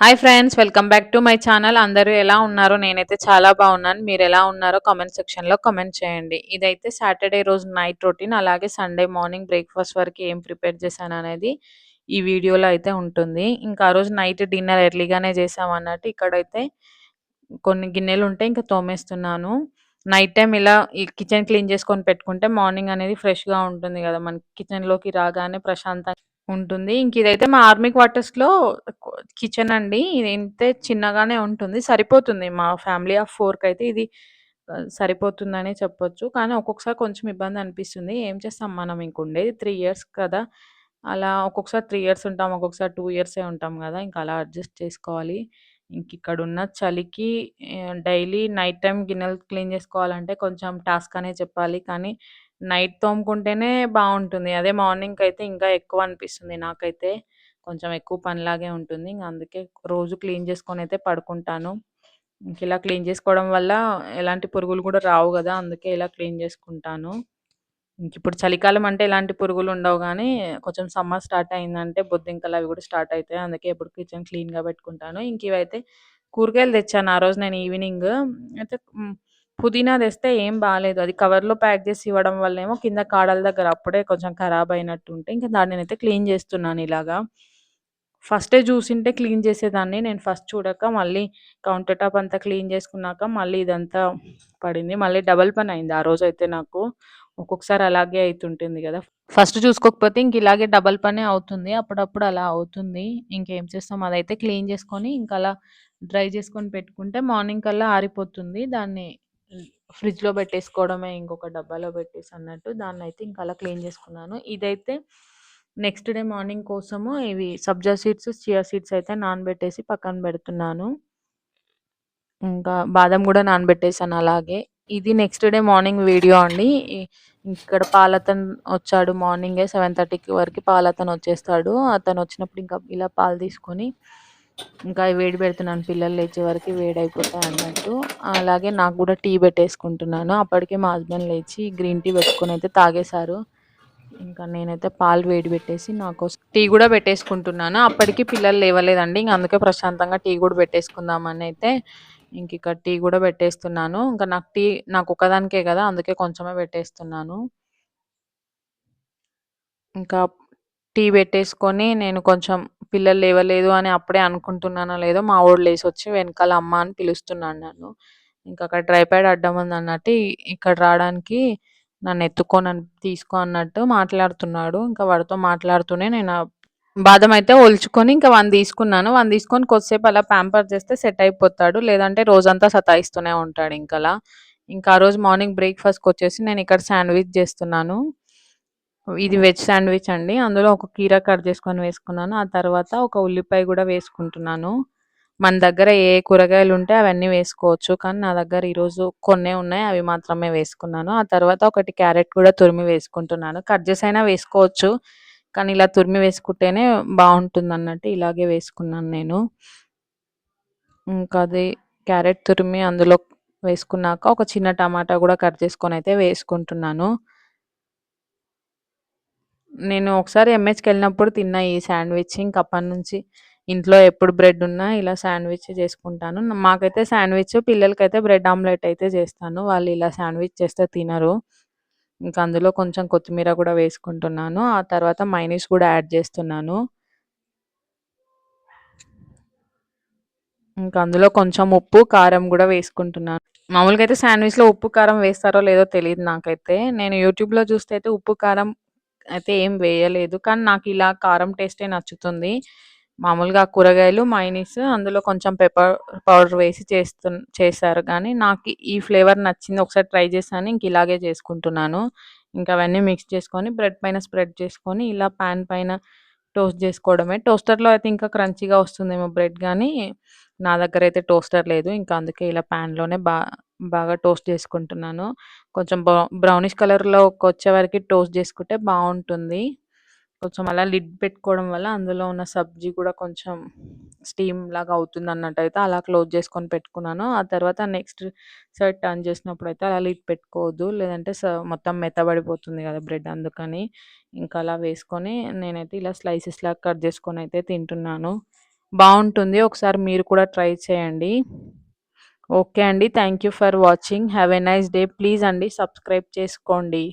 Hi friends welcome back to my channel అందరూ ఎలా ఉన్నారో నేనైతే చాలా బాగున్నాను. మీరు ఎలా ఉన్నారో కామెంట్ సెక్షన్లో కమెంట్ చేయండి. ఇదైతే సాటర్డే రోజు నైట్ రొటీన్ అలాగే సండే మార్నింగ్ బ్రేక్ఫాస్ట్ వరకు ఏం ప్రిపేర్ చేశాను అనేది ఈ వీడియోలో అయితే ఉంటుంది. ఇంకా ఆ రోజు నైట్ డిన్నర్ ఎర్లీగానే చేసాం అన్నట్టు ఇక్కడైతే కొన్ని గిన్నెలు ఉంటే ఇంకా తోమేస్తున్నాను. నైట్ టైం ఇలా ఈ కిచెన్ క్లీన్ చేసుకొని పెట్టుకుంటే మార్నింగ్ అనేది ఫ్రెష్గా ఉంటుంది కదా. మనకి కిచెన్లోకి రాగానే ప్రశాంతంగా ఉంటుంది. ఇంక ఇదైతే మా ఆర్మీ క్వార్టర్స్‌లో కిచెన్ అండి. ఇది ఇంతే చిన్నగానే ఉంటుంది. సరిపోతుంది మా ఫ్యామిలీ ఆఫ్ 4కయితే ఇది సరిపోతుందనే చెప్పొచ్చు. కానీ ఒక్కొక్కసారి కొంచెం ఇబ్బంది అనిపిస్తుంది. ఏం చేస్తాం మనం ఇంకుండేది త్రీ ఇయర్స్ కదా! అలా ఒక్కొక్కసారి త్రీ ఇయర్స్ ఉంటాం. ఒక్కొక్కసారి టూ ఇయర్సే ఉంటాం కదా ఇంకా అలా అడ్జస్ట్ చేసుకోవాలి. ఇంక ఇక్కడున్న చలికి డైలీ నైట్ టైం గిన్నెలు క్లీన్ చేసుకోవాలంటే కొంచెం టాస్క్ అనే చెప్పాలి. కానీ నైట్ తోముకుంటేనే బాగుంటుంది అదే మార్నింగ్‌కయితే ఇంకా ఎక్కువ అనిపిస్తుంది నాకైతే. కొంచెం ఎక్కువ పనిలాగే ఉంటుంది. ఇంక అందుకే రోజు క్లీన్ చేసుకొని అయితే పడుకుంటాను. ఇంక ఇలా క్లీన్ చేసుకోవడం వల్ల ఎలాంటి పురుగులు కూడా రావు కదా అందుకే ఇలా క్లీన్ చేసుకుంటాను. ఇంకిప్పుడు చలికాలం అంటే ఎలాంటి పురుగులు ఉండవు కానీ కొంచెం సమ్మర్ స్టార్ట్ అయిందంటే బొద్దింకలు అవి కూడా స్టార్ట్ అవుతాయి అందుకే ఎప్పుడు కిచెన్ క్లీన్‌గా పెట్టుకుంటాను. ఇంక ఇవైతే కూరగాయలు తెచ్చాను ఆ రోజు నేను ఈవినింగ్. అయితే పుదీనా తెస్తే ఏం బాగాలేదు అది కవర్‌లో ప్యాక్ చేసి ఇవ్వడం వల్ల ఏమో కింద కాడల దగ్గర అప్పుడే కొంచెం ఖరాబ్ అయినట్టు ఉంటే ఇంకా దాన్ని నేనైతే క్లీన్ చేస్తున్నాను ఇలాగా. ఫస్టే చూసింటే క్లీన్ చేసేదాన్ని. నేను ఫస్ట్ చూడక మళ్ళీ కౌంటర్ టాప్ అంతా క్లీన్ చేసుకున్నాక మళ్ళీ ఇదంతా పడింది. మళ్ళీ డబల్ పని అయింది ఆ రోజు అయితే నాకు. ఒక్కొక్కసారి అలాగే అవుతుంటుంది కదా ఫస్ట్ చూసుకోకపోతే ఇంక ఇలాగే డబల్ పనే అవుతుంది. అప్పుడప్పుడు అలా అవుతుంది. ఇంకేం చేస్తాం అదైతే క్లీన్ చేసుకొని ఇంకా అలా డ్రై చేసుకొని పెట్టుకుంటే మార్నింగ్ కల్లా ఆరిపోతుంది. దాన్ని ఫ్రిడ్జ్‌లో పెట్టేసుకోవడమే ఇంకొక డబ్బాలో పెట్టేసి అన్నట్టు. దాన్నయితే ఇంకా అలా క్లీన్ చేసుకున్నాను. ఇదైతే నెక్స్ట్ డే మార్నింగ్ కోసము ఇవి సబ్జా సీడ్స్, చియా సీడ్స్ అయితే నానబెట్టేసి పక్కన పెడుతున్నాను. ఇంకా బాదం కూడా నానబెట్టేసాను అలాగే. ఇది నెక్స్ట్ డే మార్నింగ్ వీడియో అండి. ఇక్కడ పాలతన్ వచ్చాడు మార్నింగే సెవెన్ థర్టీకి వరకు పాలతన్ వచ్చేస్తాడు. అతను వచ్చినప్పుడు ఇంకా ఇలా పాలు తీసుకొని ఇంకా వేడి పెడుతున్నాను పిల్లలు లేచే వేడి అయిపోతాయి అన్నట్టు. అలాగే నాకు కూడా టీ పెట్టేసుకుంటున్నాను. అప్పటికే మా హస్బెండ్ లేచి గ్రీన్ టీ పెట్టుకొని అయితే తాగేశారు. ఇంకా నేనైతే పాలు వేడి పెట్టేసి నాకు టీ కూడా పెట్టేసుకుంటున్నాను. అప్పటికి పిల్లలు లేవలేదండి. ఇంక అందుకే ప్రశాంతంగా టీ గూడా పెట్టేసుకుందామనైతే ఇంకిక్కడ టీ కూడా పెట్టేస్తున్నాను. ఇంకా నాకు టీ నాకు ఒకదానికే కదా అందుకే కొంచెమే పెట్టేస్తున్నాను. ఇంకా టీ పెట్టేసుకొని నేను కొంచెం పిల్లలు లేవలేదు అని అప్పుడే అనుకుంటున్నానో లేదో మా వాడి లేచి వచ్చి వెనకాల అమ్మ అని పిలుస్తున్నాడు నన్ను. ఇంకా అక్కడ డ్రై ప్యాడ్ అడ్డం ఉందన్నట్టు అన్నట్టు ఇక్కడ రావడానికి నన్ను ఎత్తుకో నన్ను తీసుకో అన్నట్టు మాట్లాడుతున్నాడు. ఇంకా వాడితో మాట్లాడుతూనే నేను బాదం అయితే ఒలుచుకొని ఇంకా వన్ తీసుకున్నాను. వన్ తీసుకొని కొద్దిసేపు అలా ప్యాంపర్ చేస్తే సెట్ అయిపోతాడు. లేదంటే రోజంతా సతాయిస్తూనే ఉంటాడు ఇంకలా. ఇంకా ఆ రోజు మార్నింగ్ బ్రేక్ఫాస్ట్కి వచ్చేసి నేను ఇక్కడ శాండ్‌విచ్ చేస్తున్నాను. ఇది వెజ్ శాండ్‌విచ్ అండి. అందులో ఒక కీరా కట్ చేసుకొని వేసుకున్నాను. ఆ తర్వాత ఒక ఉల్లిపాయ కూడా వేసుకుంటున్నాను. మన దగ్గర ఏ కూరగాయలు ఉంటే అవన్నీ వేసుకోవచ్చు. కానీ నా దగ్గర ఈరోజు కొన్నే ఉన్నాయి. అవి మాత్రమే వేసుకున్నాను. ఆ తర్వాత ఒకటి క్యారెట్ కూడా తురిమి వేసుకుంటున్నాను. కట్ చేసైనా వేసుకోవచ్చు. కానీ ఇలా తురిమి వేసుకుంటేనే బాగుంటుంది అన్నట్టు ఇలాగే వేసుకున్నాను నేను. ఇంకా అది క్యారెట్ తురిమి అందులో వేసుకున్నాక ఒక చిన్న టమాటా కూడా కట్ చేసుకొని అయితే వేసుకుంటున్నాను. నేను ఒకసారి ఎంహెచ్‌కెళ్ళినప్పుడు తిన్నా ఈ శాండ్‌విచ్. ఇంక అప్పటినుంచి ఇంట్లో ఎప్పుడు బ్రెడ్ ఉన్నా ఇలా శాండ్‌విచ్ చేసుకుంటాను. మాకైతే శాండ్‌విచ్ పిల్లలకైతే బ్రెడ్ ఆమ్లెట్ అయితే చేస్తాను. వాళ్ళు ఇలా శాండ్‌విచ్ చేస్తే తినరు. ఇంకా అందులో కొంచెం కొత్తిమీర కూడా వేసుకుంటున్నాను. ఆ తర్వాత మైనీస్ కూడా యాడ్ చేస్తున్నాను. ఇంకా అందులో కొంచెం ఉప్పు, కారం కూడా వేసుకుంటున్నాను. మామూలుగా అయితే శాండ్‌విచ్‌లో ఉప్పు, కారం వేస్తారో లేదో తెలియదు నాకైతే. నేను యూట్యూబ్‌లో చూస్తే అయితే ఉప్పు, కారం అయితే ఏం వేయలేదు. కానీ నాకు ఇలా కారం టేస్టే నచ్చుతుంది. మామూలుగా కూరగాయలు, మైనీస్ అందులో కొంచెం పెప్పర్ పౌడర్ వేసి చేస్తు చేశారు కానీ నాకు ఈ ఫ్లేవర్ నచ్చింది. ఒకసారి ట్రై చేశాను. ఇంక ఇలాగే చేసుకుంటున్నాను. ఇంకా అవన్నీ మిక్స్ చేసుకొని బ్రెడ్ పైన స్ప్రెడ్ చేసుకొని ఇలా పాన్ పైన టోస్ట్ చేసుకోవడమే. టోస్టర్‌లో అయితే ఇంకా క్రంచీగా వస్తుందేమో బ్రెడ్ కానీ నా దగ్గర అయితే టోస్టర్ లేదు. ఇంకా అందుకే ఇలా పాన్‌లోనే బా బాగా టోస్ట్ చేసుకుంటున్నాను. కొంచెం బ్రౌనిష్ బ్రౌనిష్ కలర్‌లోకొచ్చే వరకు టోస్ట్ చేసుకుంటే బాగుంటుంది కొంచెం అలా లిడ్ పెట్టుకోవడం వల్ల అందులో ఉన్న సబ్జీ కూడా కొంచెం స్టీమ్ లాగా అవుతుంది అన్నట్టు అయితే అలా క్లోజ్ చేసుకొని పెట్టుకున్నాను. ఆ తర్వాత నెక్స్ట్ సైడ్ టర్న్ చేసినప్పుడు అయితే అలా లిడ్ పెట్టుకోవద్దు. లేదంటే మొత్తం మెత్తబడిపోతుంది కదా బ్రెడ్ అందుకని. ఇంకా అలా వేసుకొని నేనైతే ఇలా స్లైసెస్ లాగా కట్ చేసుకొనైతే తింటున్నాను. బాగుంటుంది ఒకసారి మీరు కూడా ట్రై చేయండి. ఓకే అండి. Thank you for watching. Have a nice day. Please అండి సబ్స్క్రైబ్ చేసుకోండి.